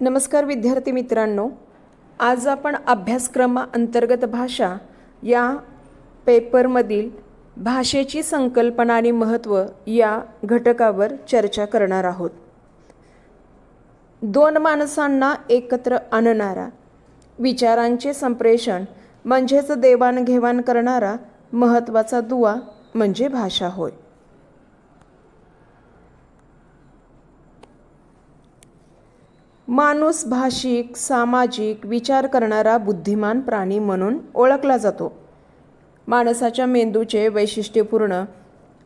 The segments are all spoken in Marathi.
नमस्कार विद्यार्थी मित्रांनो आज आपण अभ्यासक्रमा अंतर्गत भाषा या पेपरमधील भाषेची संकल्पना आणि महत्त्व या घटकावर चर्चा करणार आहोत. दोन माणसांना एकत्र आणणारा विचारांचे संप्रेषण म्हणजेच देवाणघेवाण करणारा महत्त्वाचा दुवा म्हणजे भाषा होय. माणूस भाषिक सामाजिक विचार करणारा बुद्धिमान प्राणी म्हणून ओळखला जातो. माणसाच्या मेंदूचे वैशिष्ट्यपूर्ण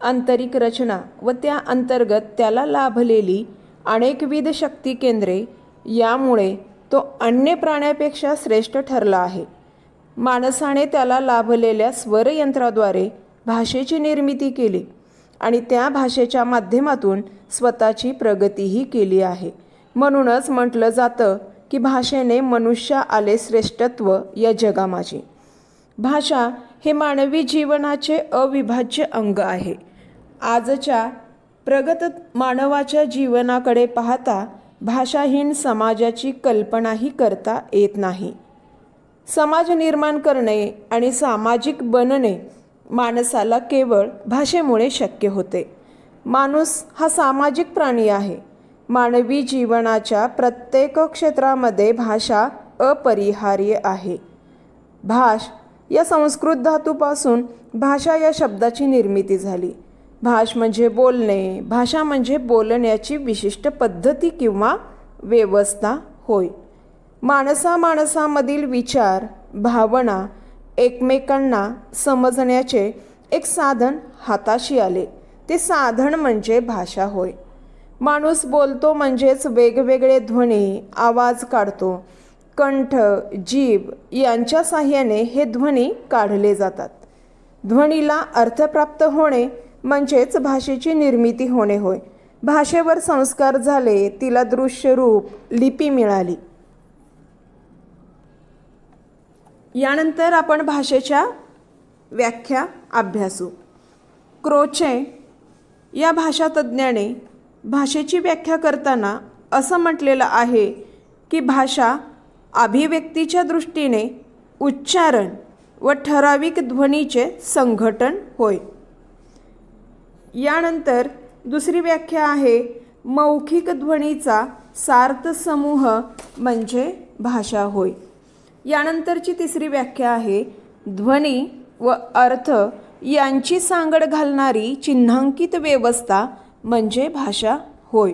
आंतरिक रचना व त्या अंतर्गत त्याला लाभलेली अनेकविध शक्ती केंद्रे यामुळे तो अन्य प्राण्यापेक्षा श्रेष्ठ ठरला आहे. माणसाने त्याला लाभलेल्या स्वरयंत्राद्वारे भाषेची निर्मिती केली आणि त्या भाषेच्या माध्यमातून स्वतःची प्रगतीही केली आहे. म्हणूनच म्हटलं जातं की भाषेने मनुष्य आले श्रेष्ठत्व या जगामाजी भाषा हे मानवी जीवनाचे अविभाज्य अंग आहे. आजच्या प्रगत मानवाच्या जीवनाकडे पाहता भाषाहीन समाजाची कल्पनाही करता येत नाही. समाज निर्माण करणे आणि सामाजिक बनणे माणसाला केवळ भाषेमुळे शक्य होते. माणूस हा सामाजिक प्राणी आहे. मानवी जीवनाच्या प्रत्येक क्षेत्रामध्ये भाषा अपरिहार्य आहे. भाष या संस्कृत धातूपासून भाषा या शब्दाची निर्मिती झाली. भाष म्हणजे बोलणे भाषा म्हणजे बोलण्याची विशिष्ट पद्धती किंवा व्यवस्था होय. माणसा माणसामधील विचार भावना एकमेकांना समजण्याचे एक साधन हाताशी आले. ते साधन म्हणजे भाषा होय. माणूस बोलतो म्हणजेच वेगवेगळे ध्वनी आवाज काढतो. कंठ जीभ यांच्या साह्याने हे ध्वनी काढले जातात. ध्वनीला अर्थप्राप्त होणे म्हणजेच भाषेची निर्मिती होणे होय. भाषेवर संस्कार झाले तिला दृश्य रूप लिपी मिळाली. यानंतर आपण भाषेच्या व्याख्या अभ्यासू. क्रोचे या भाषातज्ज्ञाने भाषेची व्याख्या करताना असं म्हटलेलं आहे की भाषा अभिव्यक्तीच्या दृष्टीने उच्चारण व ठराविक ध्वनीचे संघटन होय. यानंतर दुसरी व्याख्या आहे मौखिक ध्वनीचा सार्थ समूह म्हणजे भाषा होय. यानंतरची तिसरी व्याख्या आहे ध्वनी व अर्थ यांची सांगड घालणारी चिन्हांकित व्यवस्था म्हणजे भाषा होय.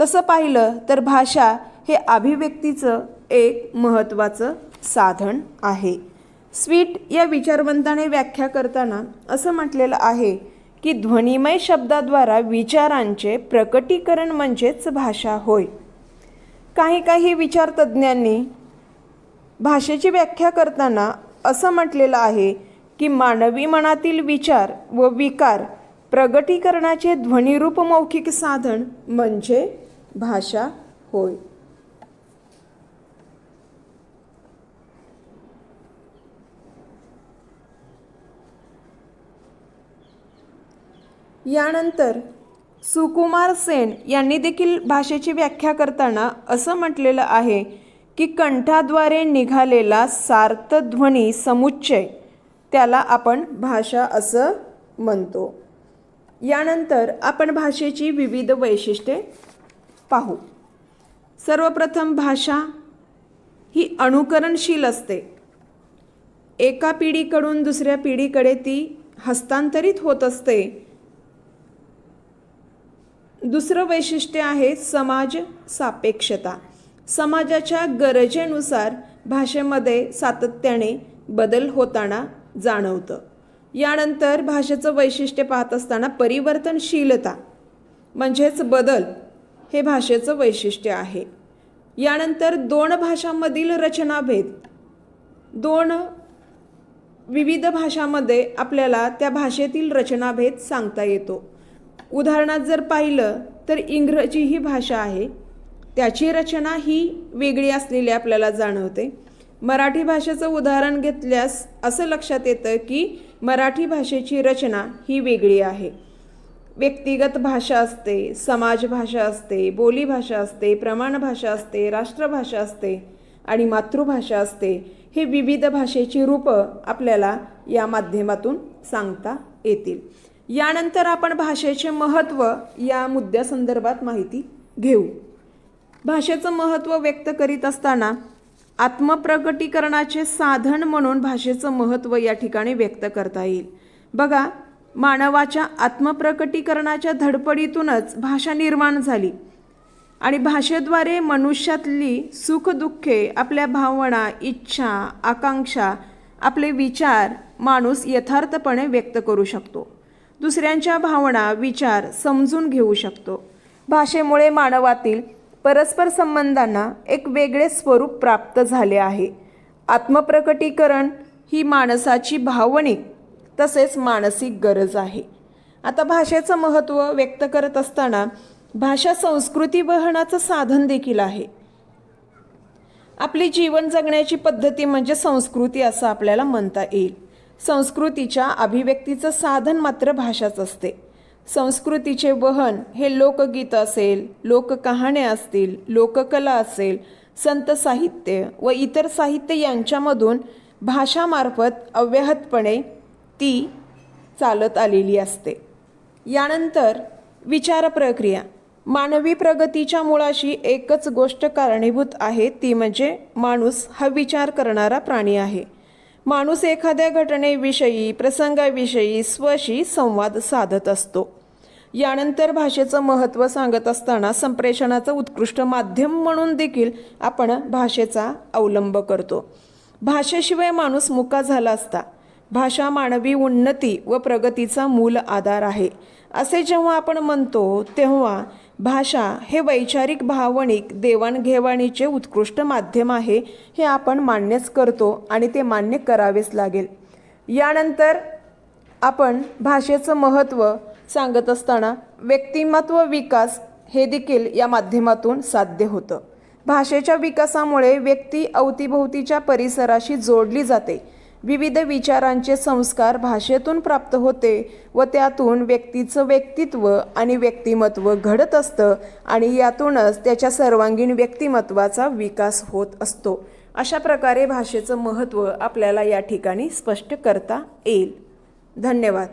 तसं पाहिलं तर भाषा हे अभिव्यक्तीचं एक महत्त्वाचं साधन आहे. स्वीट या विचारवंताने व्याख्या करताना असं म्हटलेलं आहे की ध्वनिमय शब्दाद्वारा विचारांचे प्रकटीकरण म्हणजेच भाषा होय. काही काही विचारतज्ज्ञांनी भाषेची व्याख्या करताना असं म्हटलेलं आहे की मानवी मनातील विचार व विकार प्रगटीकरणाचे ध्वनिरूप मौखिक साधन म्हणजे भाषा होय. यानंतर सुकुमार सेन यांनी देखील भाषेची व्याख्या करताना असं म्हटलेलं आहे की कंठाद्वारे निघालेला सार्थध्वनी समुच्चय त्याला आपण भाषा असं म्हणतो. यानंतर आपण भाषेची विविध वैशिष्ट्ये पाहू. सर्वप्रथम भाषा ही अनुकरणशील असते. एका पिढीकडून दुसऱ्या पिढीकडे ती हस्तांतरित होत असते. दुसरं वैशिष्ट्य आहे समाज सापेक्षता. समाजाच्या गरजेनुसार भाषेमध्ये सातत्याने बदल होताना जाणवतं. यानंतर भाषेचं वैशिष्ट्य पाहत असताना परिवर्तनशीलता म्हणजेच बदल हे भाषेचं वैशिष्ट्य आहे. यानंतर दोन भाषांमधील रचनाभेद. दोन विविध भाषामध्ये आपल्याला त्या भाषेतील रचनाभेद सांगता येतो. उदाहरणात जर पाहिलं तर इंग्रजी ही भाषा आहे. त्याची रचना ही वेगळी असलेली आपल्याला जाणवते. मराठी भाषेचं उदाहरण घेतल्यास असं लक्षात येतं की मराठी भाषेची रचना ही वेगळी आहे. व्यक्तिगत भाषा असते समाज भाषा असते बोलीभाषा असते प्रमाण भाषा असते राष्ट्रभाषा असते आणि मातृभाषा असते हे विविध भाषेची रूपं आपल्याला या माध्यमातून सांगता येतील. यानंतर आपण भाषेचे महत्त्व या मुद्द्यासंदर्भात माहिती घेऊ. भाषेचं महत्त्व व्यक्त करीत असताना आत्मप्रकटीकरणाचे साधन म्हणून भाषेचं महत्त्व या ठिकाणी व्यक्त करता येईल. बघा मानवाच्या आत्मप्रकटीकरणाच्या धडपडीतूनच भाषा निर्माण झाली. आणि भाषेद्वारे मनुष्यातली सुखदुःखे आपल्या भावना इच्छा आकांक्षा आपले विचार माणूस यथार्थपणे व्यक्त करू शकतो. दुसऱ्यांच्या भावना विचार समजून घेऊ शकतो. भाषेमुळे मानवातील परस्पर संबंधांना एक वेगळे स्वरूप प्राप्त झाले आहे. आत्मप्रकटीकरण ही माणसाची भावनिक तसेच मानसिक गरज आहे. आता भाषेचं महत्त्व व्यक्त करत असताना भाषा संस्कृती वहनाचं साधन देखील आहे. आपली जीवन जगण्याची पद्धती म्हणजे संस्कृती असं आपल्याला म्हणता येईल. संस्कृतीच्या अभिव्यक्तीचं साधन मात्र भाषाच असते. संस्कृतीचे वहन हे लोकगीत असेल लोककहाण्या असतील लोककला असेल संत साहित्य व इतर साहित्य यांच्यामधून भाषामार्फत अव्याहतपणे ती चालत आलेली असते. यानंतर विचार प्रक्रिया. मानवी प्रगतीच्या मुळाशी एकच गोष्ट कारणीभूत आहे ती म्हणजे माणूस हा विचार करणारा प्राणी आहे. माणूस एखाद्या घटनेविषयी प्रसंगाविषयी स्वशी संवाद साधत असतो. यानंतर भाषेचं महत्त्व सांगत असताना संप्रेषणाचं उत्कृष्ट माध्यम म्हणून देखील आपण भाषेचा अवलंब करतो. भाषेशिवाय माणूस मुका झाला असता. भाषा मानवी उन्नती व प्रगतीचा मूल आधार आहे. असे जेव्हा आपण म्हणतो तेव्हा भाषा हे वैचारिक भावनिक देवाणघेवाणीचे उत्कृष्ट माध्यम आहे हे आपण मान्यच करतो आणि ते मान्य करावेच लागेल. यानंतर आपण भाषेचं महत्त्व सांगत असताना व्यक्तिमत्व विकास हे देखील या माध्यमातून साध्य होतं. भाषेच्या विकासामुळे व्यक्ती अवतीभोवतीच्या परिसराशी जोडली जाते. विविध विचारांचे संस्कार भाषेतून प्राप्त होते व त्यातून व्यक्तीचं व्यक्तित्व आणि व्यक्तिमत्व घडत असतं आणि यातूनच त्याच्या सर्वांगीण व्यक्तिमत्वाचा विकास होत असतो. अशा प्रकारे भाषेचं महत्त्व आपल्याला या ठिकाणी स्पष्ट करता येईल. धन्यवाद.